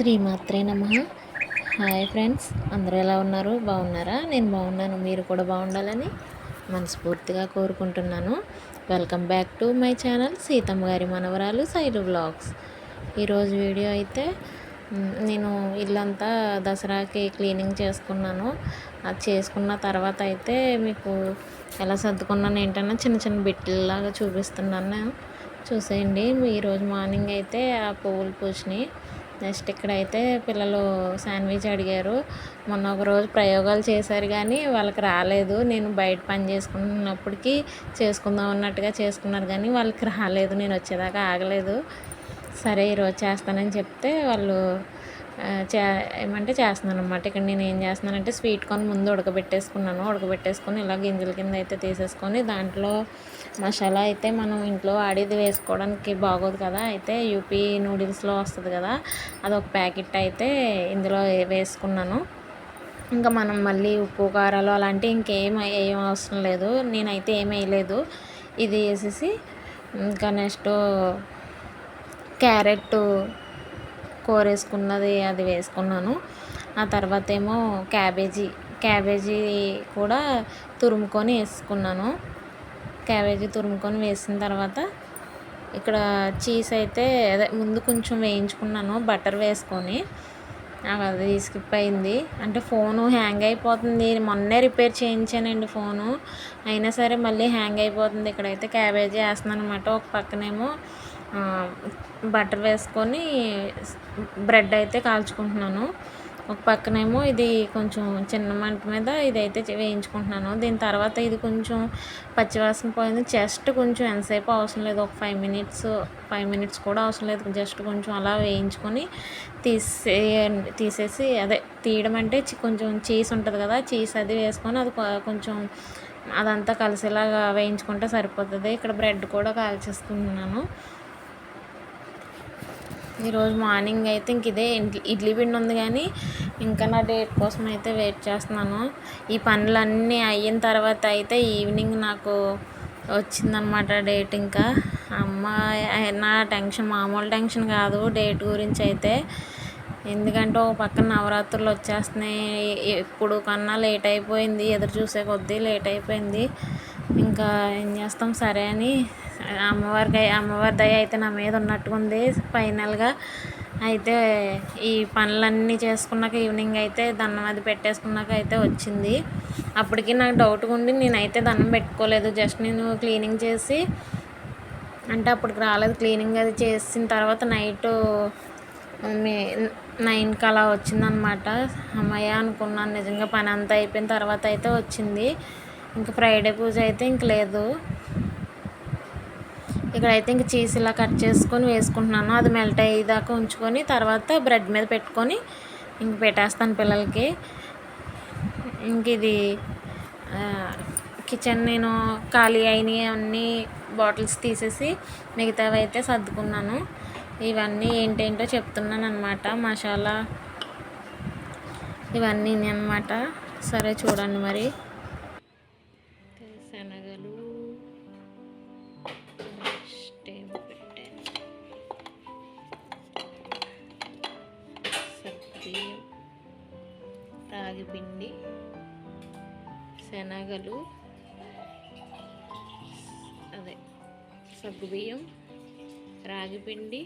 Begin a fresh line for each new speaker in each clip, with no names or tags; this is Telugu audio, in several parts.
శ్రీమాత్రే నమ. హాయ్ ఫ్రెండ్స్ అందరూ ఎలా ఉన్నారు? బాగున్నారా? నేను బాగున్నాను మీరు కూడా బాగుండాలని మనస్ఫూర్తిగా కోరుకుంటున్నాను. Welcome back to my channel Seethamma గారి మనవరాలు సైడు బ్లాగ్స్ ఈరోజు వీడియో అయితే నేను ఇల్లంతా దసరాకి క్లీనింగ్ చేసుకున్నాను. అది చేసుకున్న తర్వాత అయితే మీకు ఎలా సర్దుకున్నాను ఏంటన్నా చిన్న చిన్న బిట్టులాగా చూపిస్తున్నాను. చూసేయండి ఈరోజు మార్నింగ్ అయితే ఆ పువ్వులు పూసినాయి. నెక్స్ట్ ఇక్కడైతే పిల్లలు శాండ్విచ్ అడిగారు. మొన్న ఒక రోజు ప్రయోగాలు చేశారు కానీ వాళ్ళకి రాలేదు. నేను బయట పని చేసుకున్నప్పటికీ చేసుకుందాం అన్నట్టుగా చేసుకున్నారు కానీ వాళ్ళకి రాలేదు. నేను వచ్చేదాకా ఆగలేదు. సరే ఈరోజు చేస్తానని చెప్తే వాళ్ళు చే ఏమంటే చేస్తున్నాను అనమాట ఇక్కడ నేను ఏం చేస్తున్నానంటే స్వీట్ కార్న్ ముందు ఉడకబెట్టేసుకున్నాను. ఉడకబెట్టేసుకొని ఇలా గింజల కింద అయితే తీసేసుకొని దాంట్లో మసాలా అయితే మనం ఇంట్లో వాడేది వేసుకోవడానికి బాగోదు కదా. అయితే యూపీ నూడిల్స్లో వస్తుంది కదా. అదొక ప్యాకెట్ అయితే ఇందులో వేసుకున్నాను. ఇంకా మనం మళ్ళీ ఉప్పు కారాలు అలాంటివి ఇంకేం ఏం అవసరం లేదు. నేనైతే ఏం వేయలేదు. ఇది వేసేసి ఇంకా నెక్స్ట్ క్యారెట్ కూర వేసుకున్నది అది వేసుకున్నాను. ఆ తర్వాత ఏమో క్యాబేజీ క్యాబేజీ కూడా తురుముకొని వేసుకున్నాను. క్యాబేజీ తురుముకొని వేసిన తర్వాత ఇక్కడ చీజ్ అయితే అదే ముందు కొంచెం వేయించుకున్నాను బటర్ వేసుకొని. అది స్కిప్ అయింది. అంటే ఫోను హ్యాంగ్ అయిపోతుంది. మొన్నే రిపేర్ చేయించానండి ఫోను. అయినా సరే మళ్ళీ హ్యాంగ్ అయిపోతుంది. ఇక్కడైతే క్యాబేజీ వేస్తున్నాను అనమాట ఒక పక్కనేమో బటర్ వేసుకొని బ్రెడ్ అయితే కాల్చుకుంటున్నాను. ఒక పక్కనేమో ఇది కొంచెం చిన్న మంట మీద ఇదైతే వేయించుకుంటున్నాను. దీని తర్వాత ఇది కొంచెం పచ్చివాసన పోయింది. జస్ట్ కొంచెం ఎంతసేపు అవసరం లేదు. ఒక ఫైవ్ మినిట్స్ ఫైవ్ మినిట్స్ కూడా అవసరం లేదు. జస్ట్ కొంచెం అలా వేయించుకొని తీసే తీసేసి అదే తీయడం అంటే కొంచెం చీజ్ ఉంటుంది కదా చీజ్ అది వేసుకొని అది కొంచెం అదంతా కలిసేలాగా వేయించుకుంటే సరిపోతుంది. ఇక్కడ బ్రెడ్ కూడా కాల్చేసుకుంటున్నాను. ఈరోజు మార్నింగ్ అయితే ఇంక ఇదే ఇడ్లీ పిండి ఉంది కానీ ఇంకా నా డేట్ కోసం అయితే వెయిట్ చేస్తున్నాను. ఈ పనులన్నీ అయిన తర్వాత అయితే ఈవినింగ్ నాకు వచ్చిందనమాట డేట్ ఇంకా. అమ్మ నా టెన్షన్ మామూలు టెన్షన్ కాదు డేట్ గురించి అయితే. ఎందుకంటే ఒక పక్కన నవరాత్రులు వచ్చేస్తున్నాయి. ఎప్పుడు కన్నా లేట్ అయిపోయింది ఎదురు చూసే కొద్దీ లేట్ అయిపోయింది. ఇంకా ఏం చేస్తాం సరే అని అమ్మవారికి అమ్మవారి దయ అయితే నా మీద ఉన్నట్టుగా ఉంది ఫైనల్గా అయితే ఈ పనులన్నీ చేసుకున్నాక ఈవినింగ్ అయితే దండం అది పెట్టేసుకున్నాక అయితే వచ్చింది. అప్పటికి నాకు డౌట్గా ఉండి నేనైతే దండం పెట్టుకోలేదు. జస్ట్ నేను క్లీనింగ్ చేసి అంటే అప్పటికి రాలేదు. క్లీనింగ్ అది చేసిన తర్వాత నైట్ మే నైన్కి అలా వచ్చిందనమాట. అమ్మయ్య అనుకున్నాను నిజంగా పని అంతా అయిపోయిన తర్వాత అయితే వచ్చింది. ఇంకా ఫ్రైడే పూజ అయితే ఇంక లేదు. ఇక్కడైతే ఇంక చీజ్ ఇలా కట్ చేసుకొని వేసుకుంటున్నాను. అది మెల్ట్ అయ్యేదాకా ఉంచుకొని తర్వాత బ్రెడ్ మీద పెట్టుకొని ఇంక పెట్టేస్తాను పిల్లలకి. ఇంక ఇది కిచెన్ నేను ఖాళీ అయినవి అన్నీ బాటిల్స్ తీసేసి మిగతావి అయితే సర్దుకున్నాను. ఇవన్నీ ఏంటేంటో చెప్తున్నాను అనమాట మసాలా ఇవన్నీ అనమాట సరే చూడండి మరి. శనగలు పిండి శనగలు అదే సగ్గుబియ్యం రాగిపిండి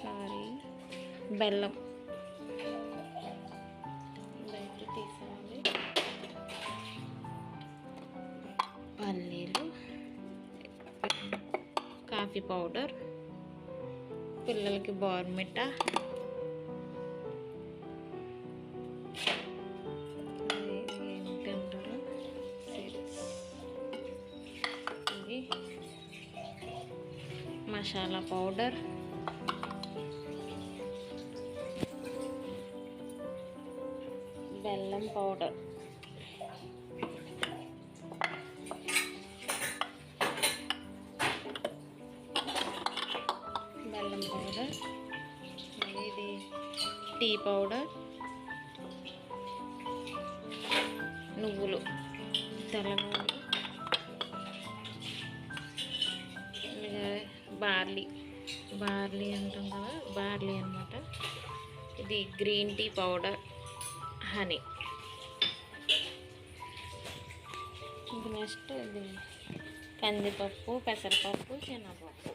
సారీ బెల్లం. బయట తీసేయాలి పల్లీలు కాఫీ పౌడర్. పిల్లలకి బోర్మిటా ఇది ఏంటంటారు సిడ్స్. ఇది మసాలా పౌడర్ బెల్లం పౌడర్ టీ పౌడర్ నువ్వులు తెల్ల బార్లీ. బార్లీ అంటాం కదా బార్లీ అనమాట ఇది గ్రీన్ టీ పౌడర్ హనీ. ఇది నెక్స్ట్ ఇది కందిపప్పు పెసరపప్పు శనగపప్పు.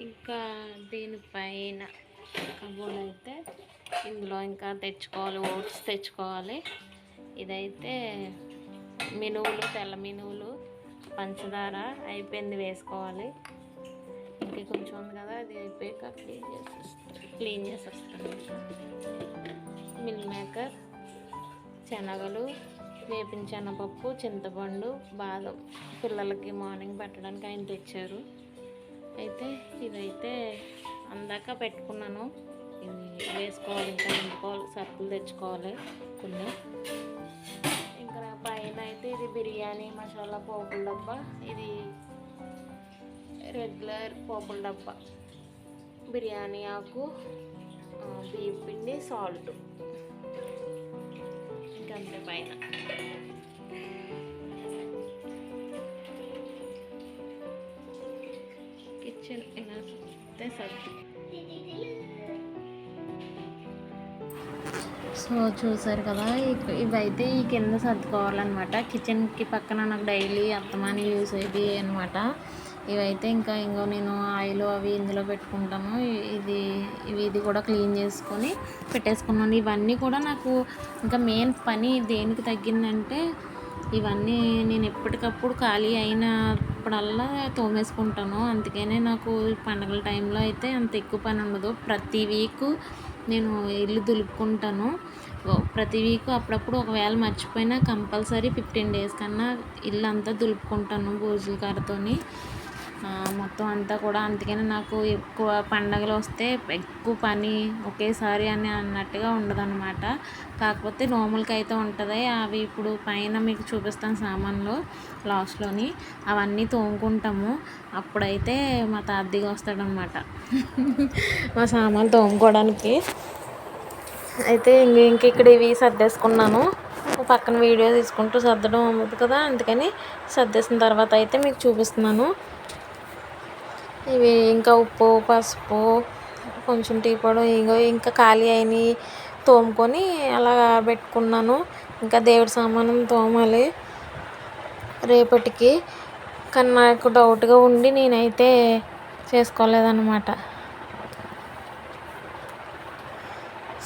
ఇంకా దీనిపైన కబోర్డ్ అయితే ఇందులో ఇంకా తెచ్చుకోవాలి ఓట్స్ తెచ్చుకోవాలి. ఇదైతే మినువులు తెల్ల మినువులు పంచదార అయిపోయింది వేసుకోవాలి. ఇంకా కొంచెం ఉంది కదా అది అయిపోయాక క్లీన్ చేసేస్తాను. క్లీన్ చేసేస్తాను. మిల్ మేకర్ శనగలు వేపిన శనగపప్పు చింతపండు బాదం. పిల్లలకి మార్నింగ్ పెట్టడానికి ఆయన తెచ్చారు. అయితే ఇదైతే అందాక పెట్టుకున్నాను. ఇది వేసుకోవాలి ఇంకా నింపుకోవాలి సరుకులు తెచ్చుకోవాలి కొన్ని. ఇంకా పైన అయితే ఇది బిర్యానీ మసాలా పోపుల డబ్బా ఇది రెగ్యులర్ పోపుల డబ్బా. బిర్యానీ ఆకు బియ్యం పిండి సాల్ట్. ఇంకంతే పైన. అయితే సర్ది సో చూసారు కదా ఇవైతే ఈ కింద సర్దుకోవాలన్నమాట. కిచెన్కి పక్కన నాకు డైలీ అత్తమాని యూస్ అయ్యేది అనమాట ఇవైతే ఇంకా ఇంకో నేను ఆయిల్ అవి ఇందులో పెట్టుకుంటాను. ఇది ఇవి ఇది కూడా క్లీన్ చేసుకొని పెట్టేసుకున్నాను. ఇవన్నీ కూడా నాకు ఇంకా మెయిన్ పని దేనికి తగ్గిందంటే ఇవన్నీ నేను ఎప్పటికప్పుడు ఖాళీ అయినప్పుడల్లా తోమేసుకుంటాను. అందుకనే నాకు పండగల టైంలో అయితే అంత ఎక్కువ పని ఉండదు. ప్రతి వీక్ నేను ఇల్లు దులుపుకుంటాను. ప్రతి వీక్ అప్పుడప్పుడు ఒకవేళ మర్చిపోయినా కంపల్సరీ ఫిఫ్టీన్ డేస్ కన్నా ఇల్లు అంతా దులుపుకుంటాను బూజుల కారతోని. మొత్తం అంతా కూడా అందుకని నాకు ఎక్కువ పండగలు వస్తే ఎక్కువ పని ఒకేసారి అని అన్నట్టుగా ఉండదన్నమాట. కాకపోతే నోములకి అయితే ఉంటుంది. అవి ఇప్పుడు పైన మీకు చూపిస్తాను సామాన్లు లాస్ట్లోని. అవన్నీ తోముకుంటాము. అప్పుడైతే మా తాతదిగా వస్తాడనమాట మా సామాన్లు తోముకోవడానికి. అయితే ఇంకా ఇంక ఇక్కడ ఇవి సర్దేసుకున్నాను. పక్కన వీడియో తీసుకుంటూ సర్దడం అవ్వదు కదా? అందుకని సర్దేసిన తర్వాత అయితే మీకు చూపిస్తున్నాను. ఇవి ఇంకా ఉప్పు పసుపు కొంచెం టీ పొడి ఇంకో ఇంకా ఖాళీ అయినవి తోముకొని అలా పెట్టుకున్నాను. ఇంకా దేవుడి సామానం తోమాలి రేపటికి. కానీ నాకు డౌట్గా ఉండి నేనైతే చేసుకోలేదన్నమాట.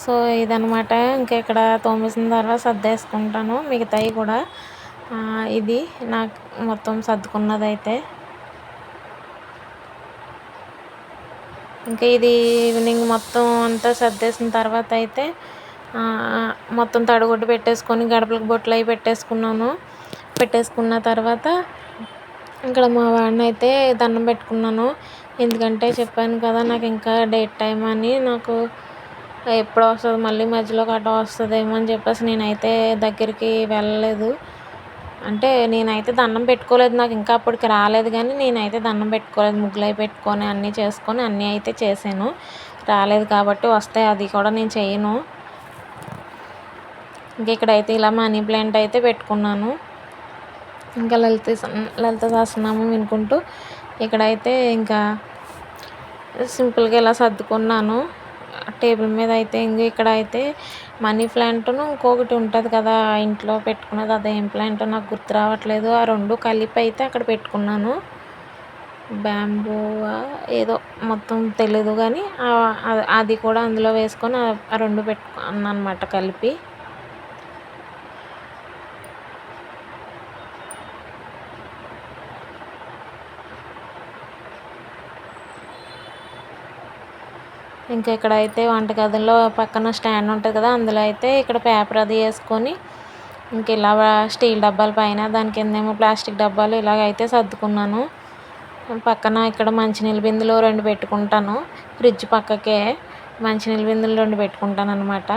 సో ఇదనమాట ఇంకా ఇక్కడ తోమేసిన తర్వాత సర్దేసుకుంటాను. మిగతాయి కూడా ఇది నాకు మొత్తం సర్దుకున్నది ఇంకా ఇది ఈవినింగ్ మొత్తం అంతా సర్దేసిన తర్వాత అయితే మొత్తం తడిగుడ్డు పెట్టేసుకొని గడపలకు బొట్లు అవి పెట్టేసుకున్నాను. పెట్టేసుకున్న తర్వాత ఇక్కడ మా వాడిని అయితే దండం పెట్టుకున్నాను. ఎందుకంటే చెప్పాను కదా నాకు ఇంకా డేట్ టైం అని నాకు ఎప్పుడు వస్తుంది మళ్ళీ మధ్యలో గట్ట వస్తుందేమో అని చెప్పేసి నేనైతే దగ్గరికి వెళ్ళలేదు. అంటే నేనైతే దండం పెట్టుకోలేదు నాకు ఇంకా అప్పటికి రాలేదు కానీ నేనైతే దండం పెట్టుకోలేదు ముగ్గులు పెట్టుకొని అన్నీ చేసుకొని అన్నీ అయితే చేశాను. రాలేదు కాబట్టి వస్తే అది కూడా నేను చేయను. ఇంక ఇక్కడైతే ఇలా మనీ ప్లాంట్ అయితే పెట్టుకున్నాను. ఇంకా లలిత లలిత సహస్రనామం వినుకుంటూ ఇక్కడైతే ఇంకా సింపుల్గా ఇలా సర్దుకున్నాను. టేబుల్ మీద అయితే ఇంక ఇక్కడ అయితే మనీ ప్లాంట్ను ఇంకొకటి ఉంటుంది కదా ఇంట్లో పెట్టుకున్నది. అదేం ప్లాంట్ నాకు గుర్తు రావట్లేదు. ఆ రెండు కలిపి అయితే అక్కడ పెట్టుకున్నాను. బ్యాంబూ ఏదో మొత్తం తెలీదు కానీ అది కూడా అందులో వేసుకొని ఆ రెండు పెట్టుకున్నాను అనమాట కలిపి. ఇంకా ఇక్కడ అయితే వంటగదిలో పక్కన స్టాండ్ ఉంటుంది కదా అందులో అయితే ఇక్కడ పేపర్ అది వేసుకొని ఇంక ఇలా స్టీల్ డబ్బాల పైన దాని కిందేమో ప్లాస్టిక్ డబ్బాలు ఇలాగ అయితే సర్దుకున్నాను. పక్కన ఇక్కడ మంచినీళ్ళ బిందెలు రెండు పెట్టుకుంటాను. ఫ్రిడ్జ్ పక్కకే మంచినీళ్ళ బిందెలు రెండు పెట్టుకుంటాను అనమాట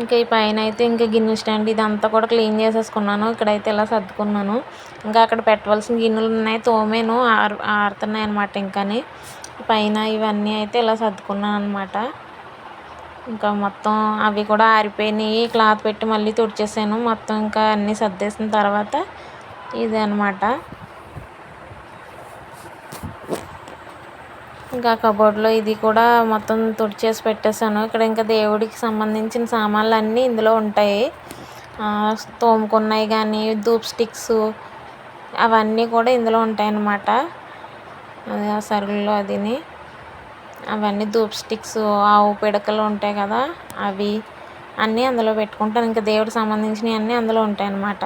ఇంకా ఈ పైన అయితే ఇంకా గిన్నె స్టాండ్ ఇదంతా కూడా క్లీన్ చేసేసుకున్నాను. ఇక్కడైతే ఇలా సర్దుకున్నాను. ఇంకా అక్కడ పెట్టవలసిన గిన్నెలు ఉన్నాయి. తోమేను ఆరు ఆరుతున్నాయి అనమాట ఇంకాని. పైన ఇవన్నీ అయితే ఇలా సర్దుకున్నాను అనమాట ఇంకా మొత్తం అవి కూడా ఆరిపోయినాయి. క్లాత్ పెట్టి మళ్ళీ తుడిచేసాను. మొత్తం ఇంకా అన్నీ సర్దేసిన తర్వాత ఇది అనమాట ఇంకా కబోర్డ్లో ఇది కూడా మొత్తం తుడిచేసి పెట్టేశాను. ఇక్కడ ఇంకా దేవుడికి సంబంధించిన సామాన్లు అన్నీ ఇందులో ఉంటాయి. తోముకున్నాయి కానీ ధూప్ స్టిక్స్ అవన్నీ కూడా ఇందులో ఉంటాయి అన్నమాట అది ఆ సరుకుల్లో అదిని. అవన్నీ ధూప్ స్టిక్స్ ఆవు పిడకలు ఉంటాయి కదా అవి అన్నీ అందులో పెట్టుకుంటాను. ఇంకా దేవుడికి సంబంధించినవి అన్నీ అందులో ఉంటాయి అన్నమాట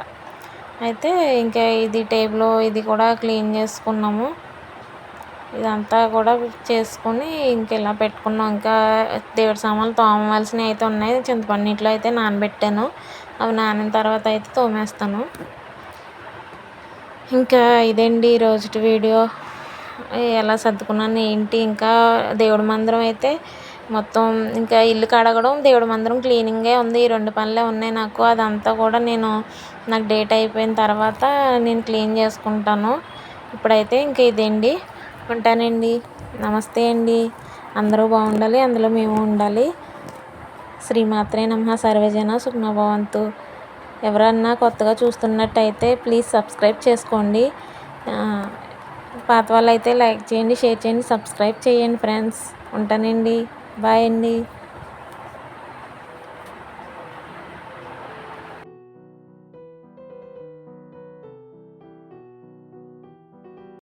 అయితే ఇంకా ఇది టేబుల్ ఇది కూడా క్లీన్ చేసుకున్నాము. ఇదంతా కూడా చేసుకుని ఇంక ఇలా పెట్టుకున్నాం. ఇంకా దేవుడి సామాన్లు తోమవలసినవి అయితే ఉన్నాయి. చింతపండు నీటిలో అయితే నానబెట్టాను. అవి నానిన తర్వాత అయితే తోమేస్తాను. ఇంకా ఇదండి ఈరోజు వీడియో. ఎలా సర్దుకున్నాను ఏంటి? ఇంకా దేవుడి మందిరం అయితే మొత్తం ఇంకా ఇల్లు కడగడం దేవుడి మందిరం క్లీనింగే ఉంది. ఈ రెండు పనులే ఉన్నాయి నాకు. అదంతా కూడా నేను నాకు డేట్ అయిపోయిన తర్వాత నేను క్లీన్ చేసుకుంటాను. ఇప్పుడైతే ఇంకా ఇదండి. ఉంటానండి నమస్తే అండి. అందరూ బాగుండాలి అందులో మేము ఉండాలి. శ్రీమాత్రే నమ సర్వజన సుఖనభవంతు ఎవరన్నా కొత్తగా చూస్తున్నట్టయితే ప్లీజ్ సబ్స్క్రైబ్ చేసుకోండి. పాత వాళ్ళు అయితే లైక్ చేయండి షేర్ చేయండి సబ్స్క్రైబ్ చేయండి ఫ్రెండ్స్. ఉంటానండి. బాయ్ అండి.